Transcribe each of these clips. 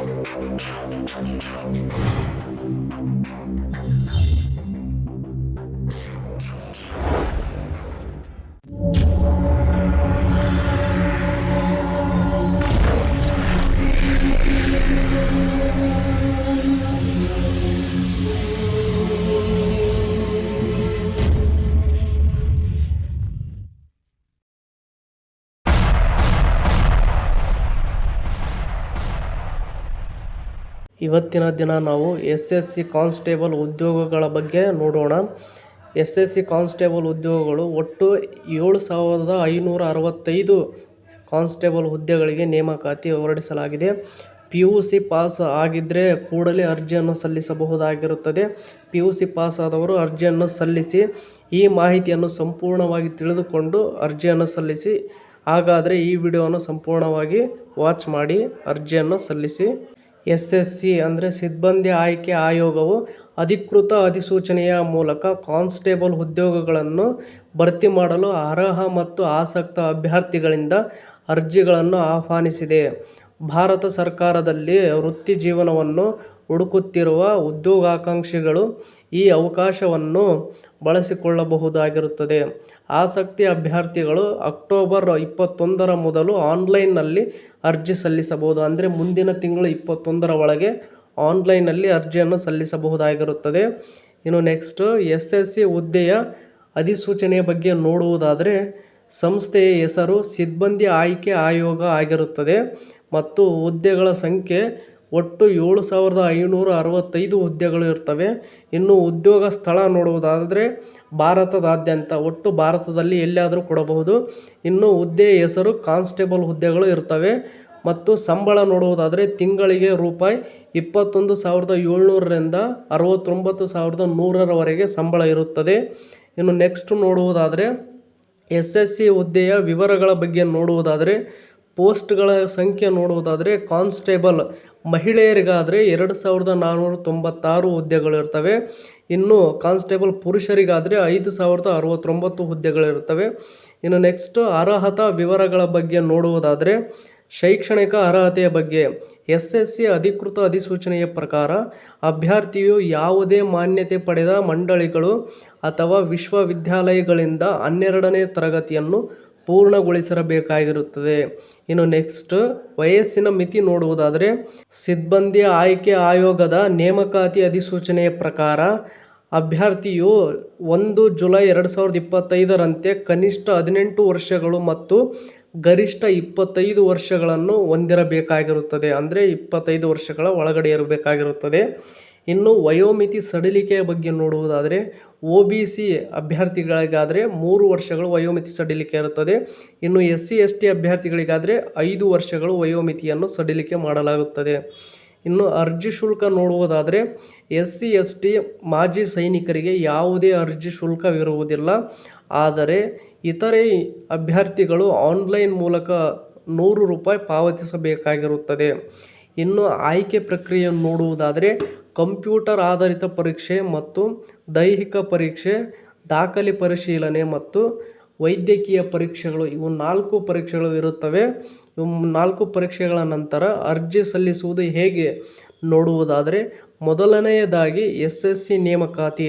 Thank you. ಇವತ್ತಿನ ದಿನ ನಾವು ಎಸ್ ಎಸ್ ಸಿ ಕಾನ್ಸ್ಟೇಬಲ್ ಉದ್ಯೋಗಗಳ ಬಗ್ಗೆ ನೋಡೋಣ. ಎಸ್ ಎಸ್ ಸಿ ಕಾನ್ಸ್ಟೇಬಲ್ ಉದ್ಯೋಗಗಳು ಒಟ್ಟು ಏಳು ಸಾವಿರದ ಐನೂರ ಅರವತ್ತೈದು ಕಾನ್ಸ್ಟೇಬಲ್ ಹುದ್ದೆಗಳಿಗೆ ನೇಮಕಾತಿ ಹೊರಡಿಸಲಾಗಿದೆ. ಪಿ ಯು ಸಿ ಪಾಸ್ ಆಗಿದ್ದರೆ ಕೂಡಲೇ ಅರ್ಜಿಯನ್ನು ಸಲ್ಲಿಸಬಹುದಾಗಿರುತ್ತದೆ. ಪಿ ಯು ಸಿ ಪಾಸ್ ಆದವರು ಅರ್ಜಿಯನ್ನು ಸಲ್ಲಿಸಿ, ಈ ಮಾಹಿತಿಯನ್ನು ಸಂಪೂರ್ಣವಾಗಿ ತಿಳಿದುಕೊಂಡು ಅರ್ಜಿಯನ್ನು ಸಲ್ಲಿಸಿ, ಹಾಗಾದರೆ ಈ ವಿಡಿಯೋವನ್ನು ಸಂಪೂರ್ಣವಾಗಿ ವಾಚ್ ಮಾಡಿ, ಅರ್ಜಿಯನ್ನು ಸಲ್ಲಿಸಿ. ಎಸ್ ಎಸ್ ಸಿ ಅಂದರೆ ಸಿಬ್ಬಂದಿ ಆಯ್ಕೆ ಆಯೋಗವು ಅಧಿಕೃತ ಅಧಿಸೂಚನೆಯ ಮೂಲಕ ಕಾನ್ಸ್ಟೇಬಲ್ ಉದ್ಯೋಗಗಳನ್ನು ಭರ್ತಿ ಮಾಡಲು ಅರ್ಹ ಮತ್ತು ಆಸಕ್ತ ಅಭ್ಯರ್ಥಿಗಳಿಂದ ಅರ್ಜಿಗಳನ್ನು ಆಹ್ವಾನಿಸಿದೆ. ಭಾರತ ಸರ್ಕಾರದಲ್ಲಿ ವೃತ್ತಿ ಜೀವನವನ್ನು ಹುಡುಕುತ್ತಿರುವ ಉದ್ಯೋಗಾಕಾಂಕ್ಷಿಗಳು ಈ ಅವಕಾಶವನ್ನು ಬಳಸಿಕೊಳ್ಳಬಹುದಾಗಿರುತ್ತದೆ. ಆಸಕ್ತಿ ಅಭ್ಯರ್ಥಿಗಳು ಅಕ್ಟೋಬರ್ ಇಪ್ಪತ್ತೊಂದರ ಮೊದಲು ಆನ್ಲೈನ್ನಲ್ಲಿ ಅರ್ಜಿ ಸಲ್ಲಿಸಬಹುದು. ಅಂದರೆ ಮುಂದಿನ ತಿಂಗಳು ಇಪ್ಪತ್ತೊಂದರ ಒಳಗೆ ಆನ್ಲೈನಲ್ಲಿ ಅರ್ಜಿಯನ್ನು ಸಲ್ಲಿಸಬಹುದಾಗಿರುತ್ತದೆ. ಇನ್ನು ನೆಕ್ಸ್ಟು ಎಸ್ ಎಸ್ ಸಿ ಹುದ್ದೆಯ ಅಧಿಸೂಚನೆಯ ಬಗ್ಗೆ ನೋಡುವುದಾದರೆ, ಸಂಸ್ಥೆಯ ಹೆಸರು ಸಿಬ್ಬಂದಿ ಆಯ್ಕೆ ಆಯೋಗ ಆಗಿರುತ್ತದೆ ಮತ್ತು ಹುದ್ದೆಗಳ ಸಂಖ್ಯೆ ಒಟ್ಟು ಏಳು ಸಾವಿರದ ಐನೂರ ಅರವತ್ತೈದು ಹುದ್ದೆಗಳು ಇರ್ತವೆ. ಇನ್ನು ಉದ್ಯೋಗ ಸ್ಥಳ ನೋಡುವುದಾದರೆ ಭಾರತದಾದ್ಯಂತ. ಒಟ್ಟು ಭಾರತದಲ್ಲಿ ಎಲ್ಲಿಯಾದರೂ ಕೊಡಬಹುದು. ಇನ್ನು ಹುದ್ದೆ ಹೆಸರು ಕಾನ್ಸ್ಟೇಬಲ್ ಹುದ್ದೆಗಳು ಇರ್ತವೆ. ಮತ್ತು ಸಂಬಳ ನೋಡುವುದಾದರೆ ತಿಂಗಳಿಗೆ ರೂಪಾಯಿ ಇಪ್ಪತ್ತೊಂದು ಸಾವಿರದ ಏಳ್ನೂರರಿಂದ ಅರವತ್ತೊಂಬತ್ತು ಸಾವಿರದ ನೂರರವರೆಗೆ ಸಂಬಳ ಇರುತ್ತದೆ. ಇನ್ನು ನೆಕ್ಸ್ಟ್ ನೋಡುವುದಾದರೆ ಎಸ್ ಎಸ್ ಸಿ ಹುದ್ದೆಯ ವಿವರಗಳ ಬಗ್ಗೆ ನೋಡುವುದಾದರೆ ಪೋಸ್ಟ್ಗಳ ಸಂಖ್ಯೆ ನೋಡುವುದಾದರೆ ಕಾನ್ಸ್ಟೇಬಲ್ ಮಹಿಳೆಯರಿಗಾದರೆ ಎರಡು ಸಾವಿರದ ನಾನ್ನೂರ ತೊಂಬತ್ತಾರು ಹುದ್ದೆಗಳಿರ್ತವೆ. ಇನ್ನು ಕಾನ್ಸ್ಟೇಬಲ್ ಪುರುಷರಿಗಾದರೆ ಐದು ಸಾವಿರದ ಅರವತ್ತೊಂಬತ್ತು ಹುದ್ದೆಗಳಿರ್ತವೆ. ಇನ್ನು ನೆಕ್ಸ್ಟ್ ಅರ್ಹತಾ ವಿವರಗಳ ಬಗ್ಗೆ ನೋಡುವುದಾದರೆ ಶೈಕ್ಷಣಿಕ ಅರ್ಹತೆಯ ಬಗ್ಗೆ. ಎಸ್ ಎಸ್ ಸಿ ಅಧಿಕೃತ ಅಧಿಸೂಚನೆಯ ಪ್ರಕಾರ ಅಭ್ಯರ್ಥಿಯು ಯಾವುದೇ ಮಾನ್ಯತೆ ಪಡೆದ ಮಂಡಳಿಗಳು ಅಥವಾ ವಿಶ್ವವಿದ್ಯಾಲಯಗಳಿಂದ ಹನ್ನೆರಡನೇ ತರಗತಿಯನ್ನು ಪೂರ್ಣಗೊಳಿಸಿರಬೇಕಾಗಿರುತ್ತದೆ. ಇನ್ನು ನೆಕ್ಸ್ಟ್ ವಯಸ್ಸಿನ ಮಿತಿ ನೋಡುವುದಾದರೆ ಸಿಬ್ಬಂದಿ ಆಯ್ಕೆ ಆಯೋಗದ ನೇಮಕಾತಿ ಅಧಿಸೂಚನೆಯ ಪ್ರಕಾರ, ಅಭ್ಯರ್ಥಿಯು ಒಂದು ಜುಲೈ ಎರಡು ಸಾವಿರದ ಇಪ್ಪತ್ತೈದರಂತೆ ಕನಿಷ್ಠ ಹದಿನೆಂಟು ವರ್ಷಗಳು ಮತ್ತು ಗರಿಷ್ಠ ಇಪ್ಪತ್ತೈದು ವರ್ಷಗಳನ್ನು ಹೊಂದಿರಬೇಕಾಗಿರುತ್ತದೆ. ಅಂದರೆ ಇಪ್ಪತ್ತೈದು ವರ್ಷಗಳ ಒಳಗಡೆ ಇರಬೇಕಾಗಿರುತ್ತದೆ. ಇನ್ನು ವಯೋಮಿತಿ ಸಡಿಲಿಕೆಯ ಬಗ್ಗೆ ನೋಡುವುದಾದರೆ ಒ ಬಿ ಸಿ ಅಭ್ಯರ್ಥಿಗಳಿಗಾದರೆ ಮೂರು ವರ್ಷಗಳು ವಯೋಮಿತಿ ಸಡಿಲಿಕೆ ಇರುತ್ತದೆ. ಇನ್ನು ಎಸ್ ಸಿ ಎಸ್ ಟಿ ಅಭ್ಯರ್ಥಿಗಳಿಗಾದರೆ ಐದು ವರ್ಷಗಳು ವಯೋಮಿತಿಯನ್ನು ಸಡಿಲಿಕೆ ಮಾಡಲಾಗುತ್ತದೆ. ಇನ್ನು ಅರ್ಜಿ ಶುಲ್ಕ ನೋಡುವುದಾದರೆ ಎಸ್ ಸಿ ಎಸ್ ಟಿ ಮಾಜಿ ಸೈನಿಕರಿಗೆ ಯಾವುದೇ ಅರ್ಜಿ ಶುಲ್ಕವಿರುವುದಿಲ್ಲ. ಆದರೆ ಇತರೆ ಅಭ್ಯರ್ಥಿಗಳು ಆನ್ಲೈನ್ ಮೂಲಕ ನೂರು ರೂಪಾಯಿ ಪಾವತಿಸಬೇಕಾಗಿರುತ್ತದೆ. ಇನ್ನು ಆಯ್ಕೆ ಪ್ರಕ್ರಿಯೆಯನ್ನು ನೋಡುವುದಾದರೆ ಕಂಪ್ಯೂಟರ್ ಆಧಾರಿತ ಪರೀಕ್ಷೆ ಮತ್ತು ದೈಹಿಕ ಪರೀಕ್ಷೆ, ದಾಖಲೆ ಪರಿಶೀಲನೆ ಮತ್ತು ವೈದ್ಯಕೀಯ ಪರೀಕ್ಷೆಗಳು. ಇವು ನಾಲ್ಕು ಪರೀಕ್ಷೆಗಳು ಇರುತ್ತವೆ. ಇವು ನಾಲ್ಕು ಪರೀಕ್ಷೆಗಳ ನಂತರ ಅರ್ಜಿ ಸಲ್ಲಿಸುವುದು ಹೇಗೆ ನೋಡುವುದಾದರೆ ಮೊದಲನೆಯದಾಗಿ ಎಸ್ ಎಸ್ ಸಿ ನೇಮಕಾತಿ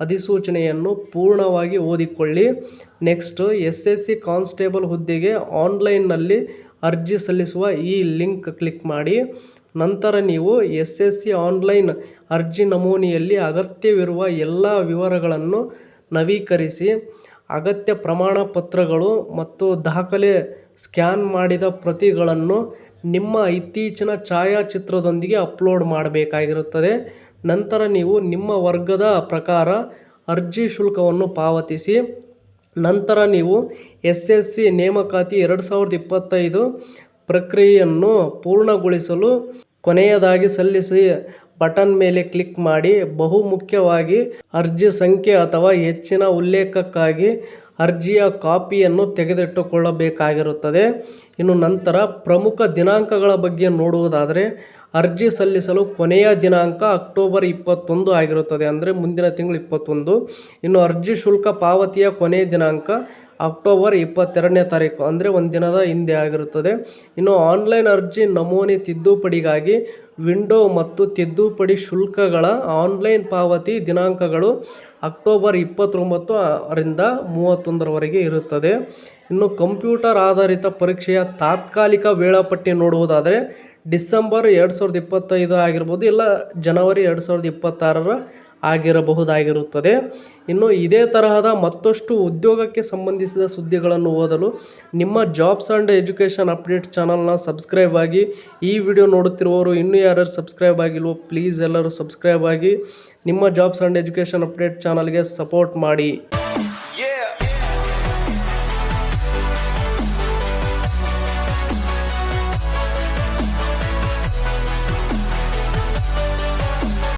ಅಧಿಸೂಚನೆಯನ್ನು ಪೂರ್ಣವಾಗಿ ಓದಿಕೊಳ್ಳಿ. Next S S C constable ಹುದ್ದೆಗೆ ಆನ್ಲೈನ್ನಲ್ಲಿ ಅರ್ಜಿ ಸಲ್ಲಿಸುವ ಈ ಲಿಂಕ್ ಕ್ಲಿಕ್ ಮಾಡಿ, ನಂತರ ನೀವು ಎಸ್ ಎಸ್ ಸಿ ಆನ್ಲೈನ್ ಅರ್ಜಿ ನಮೂನೆಯಲ್ಲಿ ಅಗತ್ಯವಿರುವ ಎಲ್ಲ ವಿವರಗಳನ್ನು ನವೀಕರಿಸಿ, ಅಗತ್ಯ ಪ್ರಮಾಣ ಪತ್ರಗಳು ಮತ್ತು ದಾಖಲೆ ಸ್ಕ್ಯಾನ್ ಮಾಡಿದ ಪ್ರತಿಗಳನ್ನು ನಿಮ್ಮ ಇತ್ತೀಚಿನ ಛಾಯಾಚಿತ್ರದೊಂದಿಗೆ ಅಪ್ಲೋಡ್ ಮಾಡಬೇಕಾಗಿರುತ್ತದೆ. ನಂತರ ನೀವು ನಿಮ್ಮ ವರ್ಗದ ಪ್ರಕಾರ ಅರ್ಜಿ ಶುಲ್ಕವನ್ನು ಪಾವತಿಸಿ ನಂತರ ನೀವು ಎಸ್ ಎಸ್ ಸಿ ನೇಮಕಾತಿ ಎರಡು ಸಾವಿರದ ಇಪ್ಪತ್ತೈದು ಪ್ರಕ್ರಿಯೆಯನ್ನು ಪೂರ್ಣಗೊಳಿಸಲು ಕೊನೆಯದಾಗಿ ಸಲ್ಲಿಸಿ ಬಟನ್ ಮೇಲೆ ಕ್ಲಿಕ್ ಮಾಡಿ ಬಹುಮುಖ್ಯವಾಗಿ ಅರ್ಜಿ ಸಂಖ್ಯೆ ಅಥವಾ ಹೆಚ್ಚಿನ ಉಲ್ಲೇಖಕ್ಕಾಗಿ ಅರ್ಜಿಯ ಕಾಪಿಯನ್ನು ತೆಗೆದಿಟ್ಟುಕೊಳ್ಳಬೇಕಾಗಿರುತ್ತದೆ. ಇನ್ನು ನಂತರ ಪ್ರಮುಖ ದಿನಾಂಕಗಳ ಬಗ್ಗೆ ನೋಡುವುದಾದರೆ, ಅರ್ಜಿ ಸಲ್ಲಿಸಲು ಕೊನೆಯ ದಿನಾಂಕ ಅಕ್ಟೋಬರ್ ಇಪ್ಪತ್ತೊಂದು ಆಗಿರುತ್ತದೆ, ಅಂದರೆ ಮುಂದಿನ ತಿಂಗಳು ಇಪ್ಪತ್ತೊಂದು. ಇನ್ನು ಅರ್ಜಿ ಶುಲ್ಕ ಪಾವತಿಯ ಕೊನೆಯ ದಿನಾಂಕ ಅಕ್ಟೋಬರ್ ಇಪ್ಪತ್ತೆರಡನೇ ತಾರೀಕು, ಅಂದರೆ ಒಂದು ದಿನದ ಹಿಂದೆ ಆಗಿರುತ್ತದೆ. ಇನ್ನು ಆನ್ಲೈನ್ ಅರ್ಜಿ ನಮೂನೆ ತಿದ್ದುಪಡಿಗಾಗಿ ವಿಂಡೋ ಮತ್ತು ತಿದ್ದುಪಡಿ ಶುಲ್ಕಗಳ ಆನ್ಲೈನ್ ಪಾವತಿ ದಿನಾಂಕಗಳು ಅಕ್ಟೋಬರ್ ಇಪ್ಪತ್ತೊಂಬತ್ತು ರಿಂದ ಮೂವತ್ತೊಂದರವರೆಗೆ ಇರುತ್ತದೆ. ಇನ್ನು ಕಂಪ್ಯೂಟರ್ ಆಧಾರಿತ ಪರೀಕ್ಷೆಯ ತಾತ್ಕಾಲಿಕ ವೇಳಾಪಟ್ಟಿ ನೋಡುವುದಾದರೆ ಡಿಸೆಂಬರ್ ಎರಡು ಸಾವಿರದ ಇಪ್ಪತ್ತೈದು ಆಗಿರ್ಬೋದು, ಇಲ್ಲ ಜನವರಿ ಎರಡು ಸಾವಿರದ ಇಪ್ಪತ್ತಾರರ ಆಗಿರಬಹುದಾಗಿರುತ್ತದೆ. ಇನ್ನು ಇದೇ ತರಹದ ಮತ್ತಷ್ಟು ಉದ್ಯೋಗಕ್ಕೆ ಸಂಬಂಧಿಸಿದ ಸುದ್ದಿಗಳನ್ನು ಓದಲು ನಿಮ್ಮ ಜಾಬ್ಸ್ ಆ್ಯಂಡ್ ಎಜುಕೇಷನ್ ಅಪ್ಡೇಟ್ ಚಾನಲ್ನ ಸಬ್ಸ್ಕ್ರೈಬ್ ಆಗಿ, ಈ ವಿಡಿಯೋ ನೋಡುತ್ತಿರುವವರು ಇನ್ನೂ ಯಾರ್ಯಾರು ಸಬ್ಸ್ಕ್ರೈಬ್ ಆಗಿಲ್ವೋ ಪ್ಲೀಸ್ ಎಲ್ಲರೂ ಸಬ್ಸ್ಕ್ರೈಬ್ ಆಗಿ ನಿಮ್ಮ ಜಾಬ್ಸ್ ಆ್ಯಂಡ್ ಎಜುಕೇಷನ್ ಅಪ್ಡೇಟ್ ಚಾನಲ್ಗೆ ಸಪೋರ್ಟ್ ಮಾಡಿ.